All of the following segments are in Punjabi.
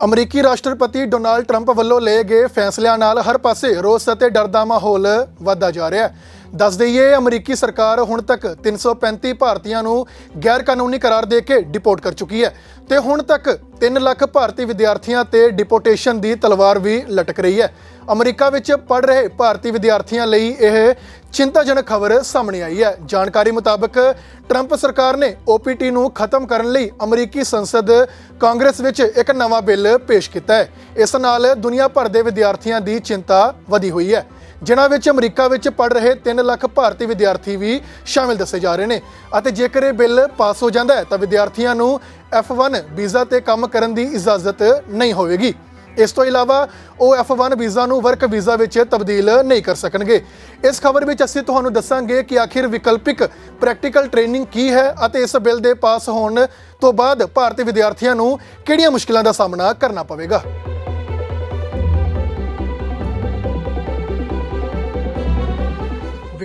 ਅਮਰੀਕੀ ਰਾਸ਼ਟਰਪਤੀ ਡੋਨਾਲਡ ਟਰੰਪ ਵੱਲੋਂ ਲਏ ਗਏ ਫੈਸਲਿਆਂ ਨਾਲ ਹਰ ਪਾਸੇ ਰੋਸ ਅਤੇ ਡਰ ਦਾ ਮਾਹੌਲ ਵਧਦਾ ਜਾ ਰਿਹਾ ਹੈ। ਦੱਸ ਦਈਏ, ਅਮਰੀਕੀ ਸਰਕਾਰ ਹੁਣ ਤੱਕ 335 ਭਾਰਤੀਆਂ ਨੂੰ ਗੈਰ ਕਾਨੂੰਨੀ ਕਰਾਰ ਦੇ ਕੇ ਡਿਪੋਰਟ ਕਰ ਚੁੱਕੀ ਹੈ ਤੇ ਹੁਣ ਤੱਕ 3 ਲੱਖ ਭਾਰਤੀ ਵਿਦਿਆਰਥੀਆਂ ਤੇ ਡਿਪੋਰਟੇਸ਼ਨ ਦੀ ਤਲਵਾਰ ਵੀ ਲਟਕ ਰਹੀ ਹੈ। ਅਮਰੀਕਾ ਵਿੱਚ ਪੜ ਰਹੇ ਭਾਰਤੀ ਵਿਦਿਆਰਥੀਆਂ ਲਈ ਇਹ ਚਿੰਤਾਜਨਕ ਖਬਰ ਸਾਹਮਣੇ ਆਈ ਹੈ। ਜਾਣਕਾਰੀ ਮੁਤਾਬਕ, ਟਰੰਪ ਸਰਕਾਰ ਨੇ OPT ਨੂੰ ਖਤਮ ਕਰਨ ਲਈ ਅਮਰੀਕੀ ਸੰਸਦ ਕਾਂਗਰਸ ਵਿੱਚ ਇੱਕ ਨਵਾਂ ਬਿੱਲ ਪੇਸ਼ ਕੀਤਾ ਹੈ। ਇਸ ਨਾਲ ਦੁਨੀਆ ਭਰ ਦੇ ਵਿਦਿਆਰਥੀਆਂ ਦੀ ਚਿੰਤਾ ਵਧੀ ਹੋਈ ਹੈ। ਜਿਨ੍ਹਾਂ ਵਿੱਚ ਅਮਰੀਕਾ ਵਿੱਚ ਪੜ ਰਹੇ 3 ਲੱਖ ਭਾਰਤੀ ਵਿਦਿਆਰਥੀ ਵੀ ਸ਼ਾਮਿਲ ਦੱਸੇ ਜਾ ਰਹੇ ਨੇ। ਅਤੇ ਜੇਕਰ ਇਹ ਬਿੱਲ ਪਾਸ ਹੋ ਜਾਂਦਾ ਹੈ, ਤਾਂ ਵਿਦਿਆਰਥੀਆਂ ਨੂੰ F1 ਵੀਜ਼ਾ ਤੇ ਕੰਮ ਕਰਨ ਦੀ ਇਜਾਜ਼ਤ ਨਹੀਂ ਹੋਵੇਗੀ। ਇਸ ਤੋਂ ਇਲਾਵਾ ਉਹ F1 ਵੀਜ਼ਾ ਨੂੰ ਵਰਕ ਵੀਜ਼ਾ ਵਿੱਚ ਤਬਦੀਲ ਨਹੀਂ ਕਰ ਸਕਣਗੇ। ਇਸ ਖਬਰ ਵਿੱਚ ਅਸੀਂ ਤੁਹਾਨੂੰ ਦੱਸਾਂਗੇ ਕਿ ਆਖਿਰ ਵਿਕਲਪਿਕ ਪ੍ਰੈਕਟੀਕਲ ਟ੍ਰੇਨਿੰਗ ਕੀ ਹੈ ਅਤੇ ਇਸ ਬਿੱਲ ਦੇ ਪਾਸ ਹੋਣ ਤੋਂ ਬਾਅਦ ਭਾਰਤੀ ਵਿਦਿਆਰਥੀਆਂ ਨੂੰ ਕਿਹੜੀਆਂ ਮੁਸ਼ਕਲਾਂ ਦਾ ਸਾਹਮਣਾ ਕਰਨਾ ਪਵੇਗਾ।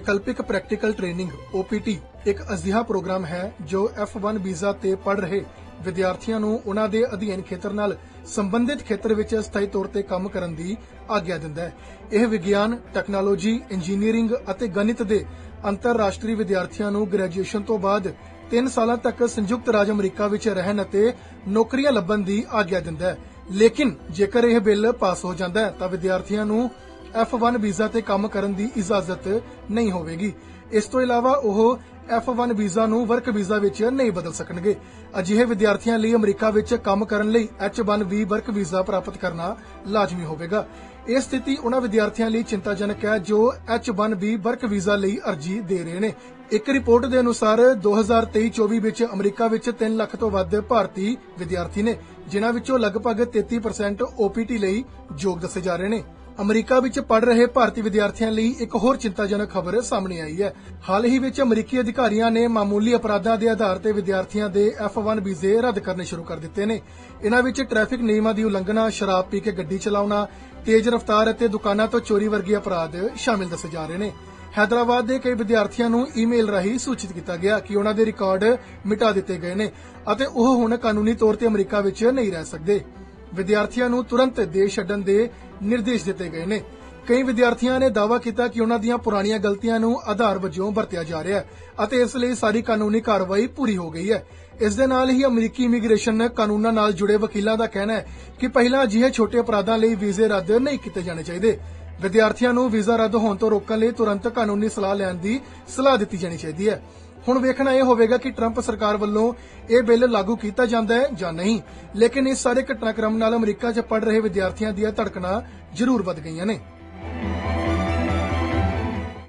ਵਿਕਲਪਿਕ ਪ੍ਰੈਕਟੀਕਲ ਟ੍ਰੇਨਿੰਗ OPT ਇੱਕ ਅਜਿਹਾ ਪ੍ਰੋਗਰਾਮ ਹੈ ਜੋ F1 ਵੀਜ਼ਾ ਤੇ ਪੜ ਰਹੇ ਵਿਦਿਆਰਥੀਆਂ ਨੂੰ ਉਹਨਾਂ ਦੇ ਅਧਿਐਨ ਖੇਤਰ ਨਾਲ ਸੰਬੰਧਿਤ ਖੇਤਰ ਵਿੱਚ ਸਥਾਈ ਤੌਰ ਤੇ ਕੰਮ ਕਰਨ ਦੀ ਆਗਿਆ ਦਿੰਦਾ ਹੈ ਇਹ ਵਿਗਿਆਨ ਟੈਕਨੋਲੋਜੀ ਇੰਜੀਨੀਅਰਿੰਗ ਅਤੇ ਗਣਿਤ ਦੇ ਅੰਤਰਰਾਸ਼ਟਰੀ ਵਿਦਿਆਰਥੀਆਂ ਨੂੰ ਗ੍ਰੈਜੂਏਸ਼ਨ ਤੋਂ ਬਾਅਦ 3 ਸਾਲਾਂ ਤੱਕ ਸੰਯੁਕਤ ਰਾਜ ਅਮਰੀਕਾ ਵਿੱਚ ਰਹਿਣ ਅਤੇ ਨੌਕਰੀਆਂ ਲੱਭਣ ਦੀ ਆਗਿਆ ਦਿੰਦਾ ਹੈ ਲੇਕਿਨ ਜੇਕਰ ਇਹ ਬਿੱਲ ਪਾਸ ਹੋ ਜਾਂਦਾ ਹੈ ਤਾਂ ਵਿਦਿਆਰਥੀਆਂ ਨੂੰ F1 ਵੀਜ਼ਾ ਤੇ ਕੰਮ ਕਰਨ ਦੀ ਇਜਾਜ਼ਤ ਨਹੀਂ ਹੋਵੇਗੀ। ਇਸ ਤੋਂ ਇਲਾਵਾ ਉਹ F1 ਵੀਜ਼ਾ ਨੂੰ ਵਰਕ ਵੀਜ਼ਾ ਵਿੱਚ ਨਹੀਂ ਬਦਲ ਸਕਣਗੇ। ਅਜਿਹੇ ਵਿਦਿਆਰਥੀਆਂ ਲਈ ਅਮਰੀਕਾ ਵਿੱਚ ਕੰਮ ਕਰਨ ਲਈ H1B ਵਰਕ ਵੀਜ਼ਾ ਪ੍ਰਾਪਤ ਕਰਨਾ ਲਾਜ਼ਮੀ ਹੋਵੇਗਾ। ਇਹ ਸਥਿਤੀ ਉਹਨਾਂ ਵਿਦਿਆਰਥੀਆਂ ਲਈ ਚਿੰਤਾਜਨਕ ਹੈ ਜੋ H1B ਵਰਕ ਵੀਜ਼ਾ ਲਈ ਅਰਜ਼ੀ ਦੇ ਰਹੇ ਨੇ। ਇੱਕ ਰਿਪੋਰਟ ਦੇ ਅਨੁਸਾਰ 2023-24 ਵਿੱਚ ਅਮਰੀਕਾ ਵਿੱਚ 3 ਲੱਖ ਤੋਂ ਵੱਧ ਭਾਰਤੀ ਵਿਦਿਆਰਥੀ ਨੇ, ਜਿਨ੍ਹਾਂ ਵਿੱਚੋਂ ਲਗਭਗ 33% OPT ਲਈ ਯੋਗ ਦੱਸੇ ਜਾ ਰਹੇ ਨੇ। ਅਮਰੀਕਾ ਵਿੱਚ ਪੜ ਰਹੇ ਭਾਰਤੀ ਵਿਦਿਆਰਥੀਆਂ ਲਈ ਇੱਕ ਹੋਰ ਚਿੰਤਾਜਨਕ ਖਬਰ ਸਾਹਮਣੇ ਆਈ ਹੈ। ਹਾਲ ਹੀ ਵਿੱਚ ਅਮਰੀਕੀ ਅਧਿਕਾਰੀਆਂ ਨੇ ਮਾਮੂਲੀ ਅਪਰਾਧਾਂ ਦੇ ਆਧਾਰ ਤੇ ਵਿਦਿਆਰਥੀਆਂ ਦੇ F1 ਵੀਜ਼ੇ ਰੱਦ ਕਰਨੇ ਸ਼ੁਰੂ ਕਰ ਦਿੱਤੇ ਨੇ। ਇਹਨਾਂ ਵਿੱਚ ਟ੍ਰੈਫਿਕ ਨਿਯਮਾਂ ਦੀ ਉਲੰਘਣਾ, ਸ਼ਰਾਬ ਪੀ ਕੇ ਗੱਡੀ ਚਲਾਉਣਾ, ਤੇਜ਼ ਰਫ਼ਤਾਰ ਅਤੇ ਦੁਕਾਨਾਂ ਤੋਂ ਚੋਰੀ ਵਰਗੇ ਅਪਰਾਧ ਸ਼ਾਮਿਲ ਦੱਸੇ ਜਾ ਰਹੇ ਨੇ। ਹੈਦਰਾਬਾਦ ਦੇ ਕਈ ਵਿਦਿਆਰਥੀਆਂ ਨੂੰ ਈਮੇਲ ਰਾਹੀਂ ਸੂਚਿਤ ਕੀਤਾ ਗਿਆ ਕਿ ਉਹਨਾਂ ਦੇ ਰਿਕਾਰਡ ਮਿਟਾ ਦਿੱਤੇ ਗਏ ਨੇ ਅਤੇ ਉਹ ਹੁਣ ਕਾਨੂੰਨੀ ਤੌਰ ਤੇ ਅਮਰੀਕਾ ਵਿੱਚ ਨਹੀਂ ਰਹਿ ਸਕਦੇ। ਵਿਦਿਆਰਥੀਆਂ ਨੂੰ ਤੁਰੰਤ ਦੇਸ਼ ਛੱਡਣ ਦੇ ਨਿਰਦੇਸ਼ ਦਿੱਤੇ ਗਏ ਨੇ। ਕਈ ਵਿਦਿਆਰਥੀਆਂ ਨੇ ਦਾਅਵਾ ਕੀਤਾ ਕਿ ਉਹਨਾਂ ਦੀਆਂ ਪੁਰਾਣੀਆਂ ਗਲਤੀਆਂ ਨੂੰ ਆਧਾਰ ਵਜੋਂ ਵਰਤਿਆ ਜਾ ਰਿਹਾ ਹੈ ਅਤੇ ਇਸ ਲਈ ਸਾਰੀ ਕਾਨੂੰਨੀ ਕਾਰਵਾਈ ਪੂਰੀ ਹੋ ਗਈ ਹੈ। ਇਸ ਦੇ ਨਾਲ ਹੀ ਅਮਰੀਕੀ ਇਮੀਗ੍ਰੇਸ਼ਨ ਕਾਨੂੰਨਾਂ ਨਾਲ ਜੁੜੇ ਵਕੀਲਾਂ ਦਾ ਕਹਿਣਾ ਹੈ ਕਿ ਪਹਿਲਾਂ ਅਜਿਹੇ ਛੋਟੇ ਅਪਰਾਧਾਂ ਲਈ ਵੀਜ਼ੇ ਰੱਦ ਨਹੀਂ ਕੀਤੇ ਜਾਣੇ ਚਾਹੀਦੇ। ਵਿਦਿਆਰਥੀਆਂ ਨੂੰ ਵੀਜ਼ਾ ਰੱਦ ਹੋਣ ਤੋਂ ਰੋਕਣ ਲਈ ਤੁਰੰਤ ਕਾਨੂੰਨੀ ਸਲਾਹ ਲੈਣ ਦੀ ਸਲਾਹ ਦਿੱਤੀ ਜਾਣੀ ਚਾਹੀਦੀ ਹੈ। ਹੁਣ ਵੇਖਣਾ ਇਹ ਹੋਵੇਗਾ ਕਿ ਟਰੰਪ ਸਰਕਾਰ ਵੱਲੋਂ ਇਹ ਬਿੱਲ ਲਾਗੂ ਕੀਤਾ ਜਾਂਦਾ ਹੈ ਜਾਂ ਨਹੀਂ। ਲੇਕਿਨ ਇਸ ਸਾਰੇ ਘਟਨਾਕ੍ਰਮ ਨਾਲ ਅਮਰੀਕਾ 'ਚ ਪੜ ਰਹੇ ਵਿਦਿਆਰਥੀਆਂ ਦੀਆਂ ਧੜਕਣਾਂ ਜ਼ਰੂਰ ਵੱਧ ਗਈਆਂ ਨੇ।